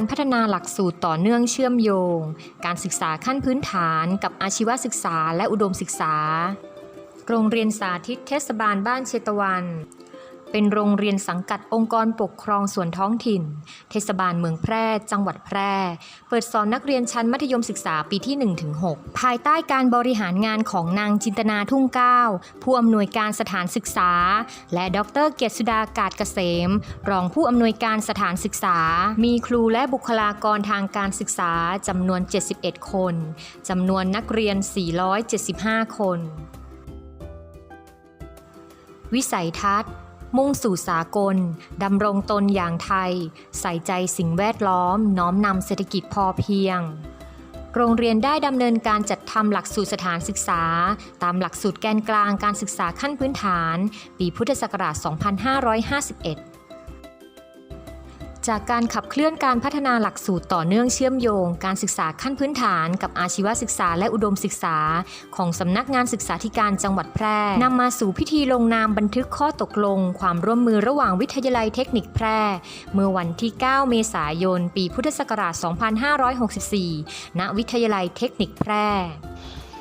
การพัฒนาหลักสูตรต่อเนื่องเชื่อมโยง การศึกษาขั้นพื้นฐานกับอาชีวศึกษาและอุดมศึกษา โรงเรียนสาธิตเทศบาลบ้านเชตวัน เป็นโรงเรียนสังกัดองค์กรปกครองส่วนท้องถิ่น เทศบาลเมืองแพร่ จังหวัดแพร่ เปิดสอนนักเรียนชั้นมัธยมศึกษาปีที่ 1-6 ภายใต้การบริหารงานของนางจินตนาทุ่งก้าวผู้อำนวยการสถานศึกษา และดรเกียรติสุดากาศเกษม รองผู้อำนวยการสถานศึกษา มีครูและบุคลากรทางการศึกษาจำนวน 71 คนจำนวนนักเรียน 475 คน วิสัยทัศน์ มุ่งสู่สากล ดำรงตนอย่างไทย ใส่ใจสิ่งแวดล้อม น้อมนำเศรษฐกิจพอเพียง โรงเรียนได้ดำเนินการจัดทำหลักสูตรสถานศึกษา ตามหลักสูตรแกนกลางการศึกษาขั้นพื้นฐาน ปีพุทธศักราช 2551 จากการขับเคลื่อนการพัฒนาหลักสูตรต่อเนื่องเชื่อมโยง การศึกษาขั้นพื้นฐาน กับอาชีวศึกษาและอุดมศึกษา ของสำนักงานศึกษาธิการจังหวัดแพร่นำมาสู่พิธีลงนามบันทึกข้อตกลง ความร่วมมือระหว่างวิทยาลัยเทคนิคแพร่ เมื่อวันที่ 9 เมษายน ปีพุทธศักราช 2564 ณ วิทยาลัยเทคนิคแพร่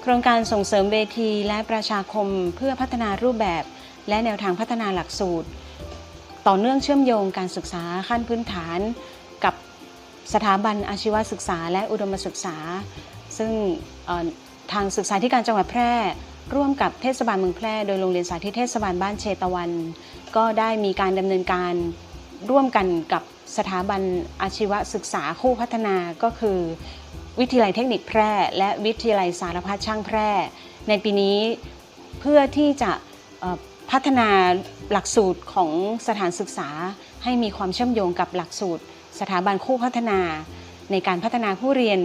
โครงการส่งเสริมเวทีและประชาคมเพื่อพัฒนารูปแบบ และแนวทางพัฒนาหลักสูตร ต่อเนื่องเชื่อมโยงการศึกษาขั้นพื้นฐาน กับสถาบันอาชีวศึกษา และอุดมศึกษา ซึ่งทางศึกษาธิการจังหวัดแพร่ ร่วมกับเทศบาลเมืองแพร่ โดยโรงเรียนสาธิตเทศบาลบ้านเชตวัน ก็ได้มีการดำเนินการร่วมกันกับสถาบันอาชีวศึกษาคู่พัฒนาก็คือ วิทยาลัยเทคนิคแพร่ และวิทยาลัยสารพัดช่างแพร่ ในปีนี้เพื่อที่จะ พัฒนาหลักสูตรของสถานศึกษา ให้มีความเชื่อมโยงกับหลักสูตร สถาบันคู่พัฒนา ในการพัฒนาผู้เรียน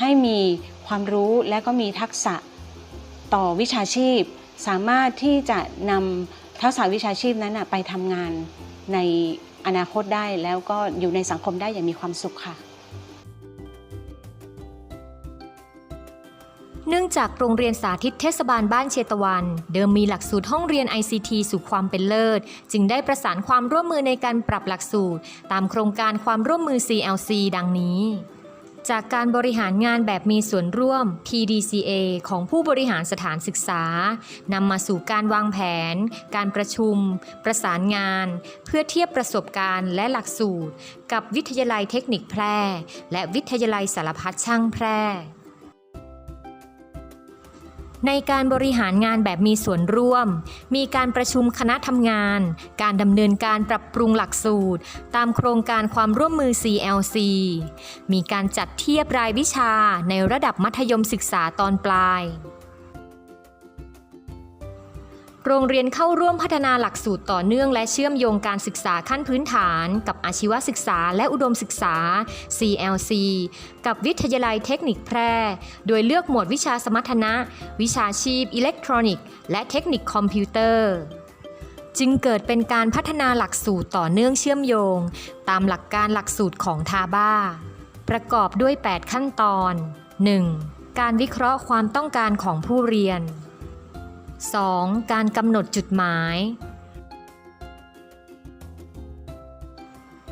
ให้มีความรู้และก็มีทักษะต่อวิชาชีพ สามารถที่จะนำทักษะวิชาชีพนั้นไปทำงานในอนาคตได้แล้วก็อยู่ในสังคมได้อย่างมีความสุขค่ะ เนื่องจากโรงเรียนสาธิตเทศบาลบ้านเชตวัน เดิมมีหลักสูตรห้องเรียน ICT สู่ความเป็นเลิศ จึงได้ประสานความร่วมมือในการปรับหลักสูตร ตามโครงการความร่วมมือ CLC ดังนี้จากการบริหารงานแบบมีส่วนร่วม PDCA ของผู้บริหารสถานศึกษา นำมาสู่การวางแผน การประชุม ประสานงาน เพื่อเทียบประสบการณ์และหลักสูตร กับวิทยาลัยเทคนิคแพร่ และวิทยาลัยสารพัดช่างแพร่ ในการบริหารงานแบบมีส่วนร่วม มีการประชุมคณะทำงาน การดำเนินการปรับปรุงหลักสูตร ตามโครงการความร่วมมือ CLC มีการจัดเทียบรายวิชาในระดับมัธยมศึกษาตอนปลาย โรงเรียนเข้าร่วมพัฒนาหลักสูตรต่อเนื่องและเชื่อมโยงการศึกษาขั้นพื้นฐาน กับอาชีวศึกษาและอุดมศึกษา CLC กับวิทยาลัยเทคนิคแพร่ โดยเลือกหมวดวิชาสมรรถนะ วิชาชีพอิเล็กทรอนิกส์และเทคนิคคอมพิวเตอร์จึงเกิดเป็นการพัฒนาหลักสูตรต่อเนื่องเชื่อมโยง ตามหลักการหลักสูตรของทาบ้า ประกอบด้วย 8 ขั้นตอน 1. การวิเคราะห์ความต้องการของผู้เรียน 2. การกำหนดจุดหมาย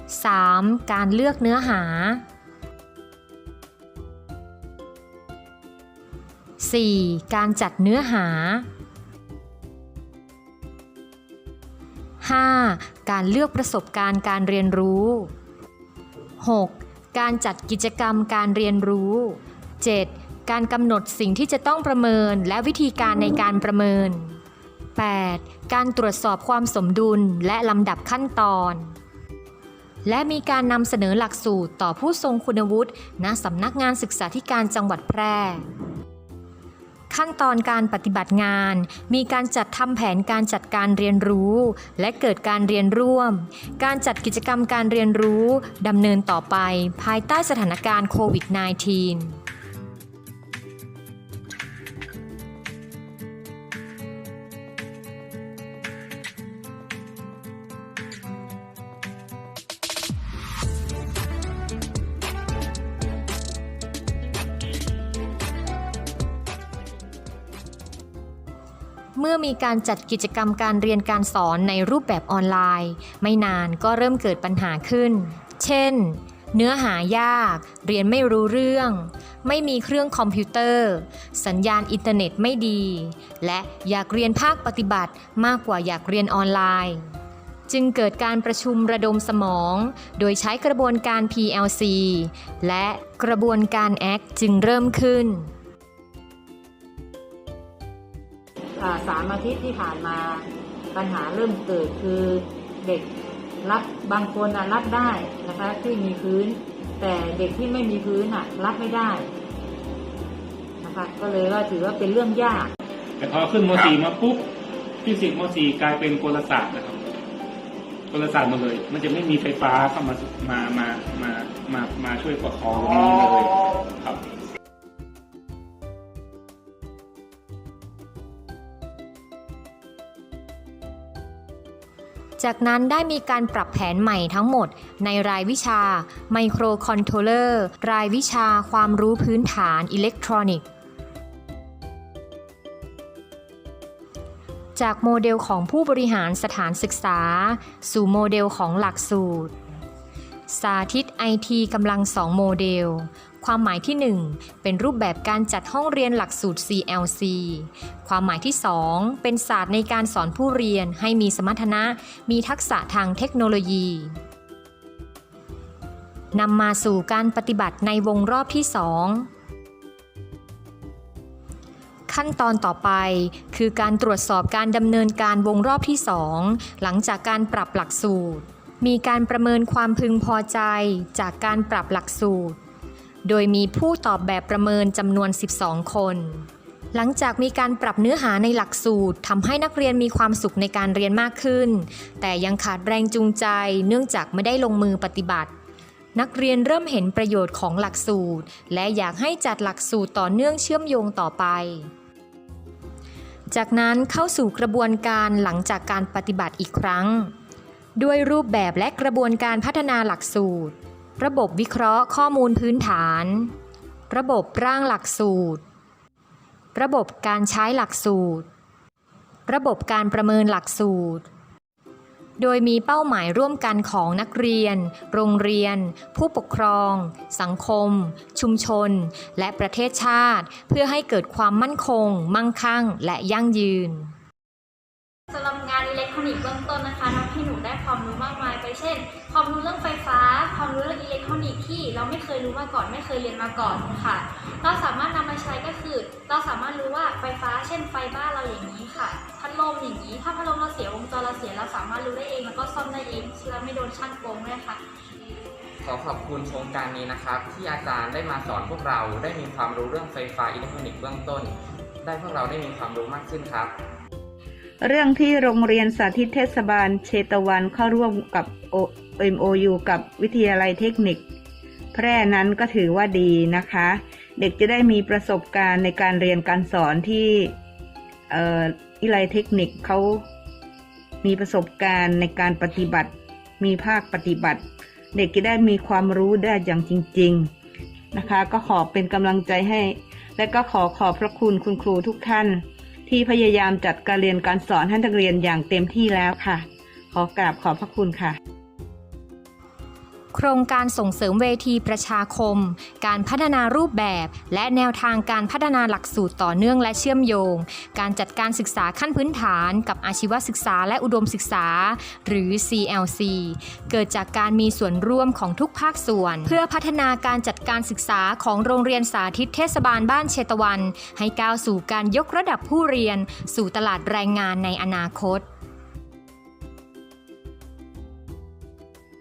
3. การเลือกเนื้อหา 4. การจัดเนื้อหา 5. การเลือกประสบการณ์การเรียนรู้ 6. การจัดกิจกรรมการเรียนรู้ 7. การกำหนดสิ่งที่จะต้องประเมินและวิธีการในการประเมิน 8. การตรวจสอบความสมดุลและลำดับขั้นตอน และมีการนำเสนอหลักสูตรต่อผู้ทรงคุณวุฒิณสำนักงานศึกษาธิการจังหวัดแพร่ ขั้นตอนการปฏิบัติงาน มีการจัดทำแผนการจัดการเรียนรู้ และเกิดการเรียนร่วม การจัดกิจกรรมการเรียนรู้ดำเนินต่อไปภายใต้สถานการณ์โควิด -19 เมื่อมีการจัดกิจกรรมการเรียนการสอนในรูปแบบออนไลน์ ไม่นานก็เริ่มเกิดปัญหาขึ้น เช่น เนื้อหายาก เรียนไม่รู้เรื่อง ไม่มีเครื่องคอมพิวเตอร์ สัญญาณอินเทอร์เน็ตไม่ดี และอยากเรียนภาคปฏิบัติมากกว่าอยากเรียนออนไลน์จึงเกิดการประชุมระดมสมอง โดยใช้กระบวนการ PLC และกระบวนการ ACT จึงเริ่มขึ้น สามอาทิตย์ที่ผ่านมาปัญหาเริ่มเกิดคือเด็กรับบางคนรับได้นะคะที่มีพื้น แต่เด็กที่ไม่มีพื้นอะ รับไม่ได้นะคะก็เลยว่าถือว่าเป็นเรื่องยาก แต่พอขึ้นม .4 มาปุ๊บฟิสิกส์ม .4 กลายเป็นกลศาสตร์นะครับกลศาสตร์มดเลย มันจะไม่มีไฟฟ้าเข้ามามามามามามาช่วยประคองตรงนี้เลยครับ จากนั้นได้มีการปรับแผนใหม่ทั้งหมด ในรายวิชาไมโครคอนโทรเลอร์รายวิชาความรู้พื้นฐานอิเล็กทรอนิกส์จากโมเดลของผู้บริหารสถานศึกษา สู่โมเดลของหลักสูตร สาธิตไอทีกำลังสองโมเดล ความหมายที่ 1 เป็นรูปแบบการจัดห้องเรียนหลักสูตร CLC ความหมายที่ 2 เป็นศาสตร์ในการสอนผู้เรียนให้มีสมรรถนะ มีทักษะทางเทคโนโลยีนำมาสู่การปฏิบัติในวงรอบที่ 2 ขั้นตอนต่อไปคือการตรวจสอบการดำเนินการวงรอบที่ 2 หลังจากการปรับหลักสูตร มีการประเมินความพึงพอใจจากการปรับหลักสูตร โดยมีผู้ตอบแบบประเมินจำนวน 12 คน หลังจากมีการปรับเนื้อหาในหลักสูตรทำให้นักเรียนมีความสุขในการเรียนมากขึ้น แต่ยังขาดแรงจูงใจ เนื่องจากไม่ได้ลงมือปฏิบัติ นักเรียนเริ่มเห็นประโยชน์ของหลักสูตร และอยากให้จัดหลักสูตรต่อเนื่องเชื่อมโยงต่อไป จากนั้นเข้าสู่กระบวนการหลังจากการปฏิบัติอีกครั้ง ด้วยรูปแบบและกระบวนการพัฒนาหลักสูตร ระบบวิเคราะห์ข้อมูลพื้นฐาน ระบบร่างหลักสูตร ระบบการใช้หลักสูตร ระบบการประเมินหลักสูตร โดยมีเป้าหมายร่วมกันของนักเรียน โรงเรียน ผู้ปกครอง สังคม ชุมชน และประเทศชาติ เพื่อให้เกิดความมั่นคง มั่งคั่ง และยั่งยืนสำหรับงานอิเล็กทรอนิกส์เบื้องต้นนะคะทำให้หนูได้ความรู้มากมายไปเช่น ความรู้เรื่องไฟฟ้า ความรู้เรื่องอิเล็กทรอนิกส์ที่เราไม่เคยรู้มาก่อน ไม่เคยเรียนมาก่อนค่ะ เราสามารถนำมาใช้ก็คือ เราสามารถรู้ว่าไฟฟ้า เช่นไฟบ้านเราอย่างนี้ค่ะ พัดลมอย่างนี้ ถ้าพัดลมเราเสียวงจรเราเสียเราสามารถรู้ได้เองแล้วก็ซ่อมได้เองเชื่อไม่โดนช่างโกงด้วยค่ะ ขอขอบคุณโครงการนี้นะครับ ที่อาจารย์ได้มาสอนพวกเราได้มีความรู้เรื่องไฟฟ้าอิเล็กทรอนิกส์เบื้องต้น ได้พวกเราได้มีความรู้มากขึ้นครับเรื่องที่โรงเรียนสาธิตเทศบาลเชตวันเข้าร่วมกับ O- MOU กับวิทยาลัยเทคนิค แพร่นั้นก็ถือว่าดีนะคะ เด็กจะได้มีประสบการณ์ในการเรียนการสอนที่เอ่อวิทยาลัยเทคนิคเขามีประสบการณ์ในการปฏิบัติ มีภาคปฏิบัติ เด็กจะได้มีความรู้ได้อย่างจริง ๆนะคะ ก็ขอเป็นกำลังใจให้ และก็ขอขอบพระคุณคุณครูทุกท่าน ที่พยายามจัดการเรียนการสอนให้นักเรียนอย่างเต็มที่แล้วค่ะ ขอกราบขอบพระคุณค่ะ โครงการส่งเสริมเวทีประชาคม การพัฒนารูปแบบ และแนวทางการพัฒนาหลักสูตรต่อเนื่องและเชื่อมโยง การจัดการศึกษาขั้นพื้นฐาน กับอาชีวศึกษาและอุดมศึกษา หรือ CLC เกิดจากการมีส่วนร่วมของทุกภาคส่วน เพื่อพัฒนาการจัดการศึกษาของโรงเรียนสาธิตเทศบาลบ้านเชตวัน ให้ก้าวสู่การยกระดับผู้เรียน สู่ตลาดแรงงานในอนาคต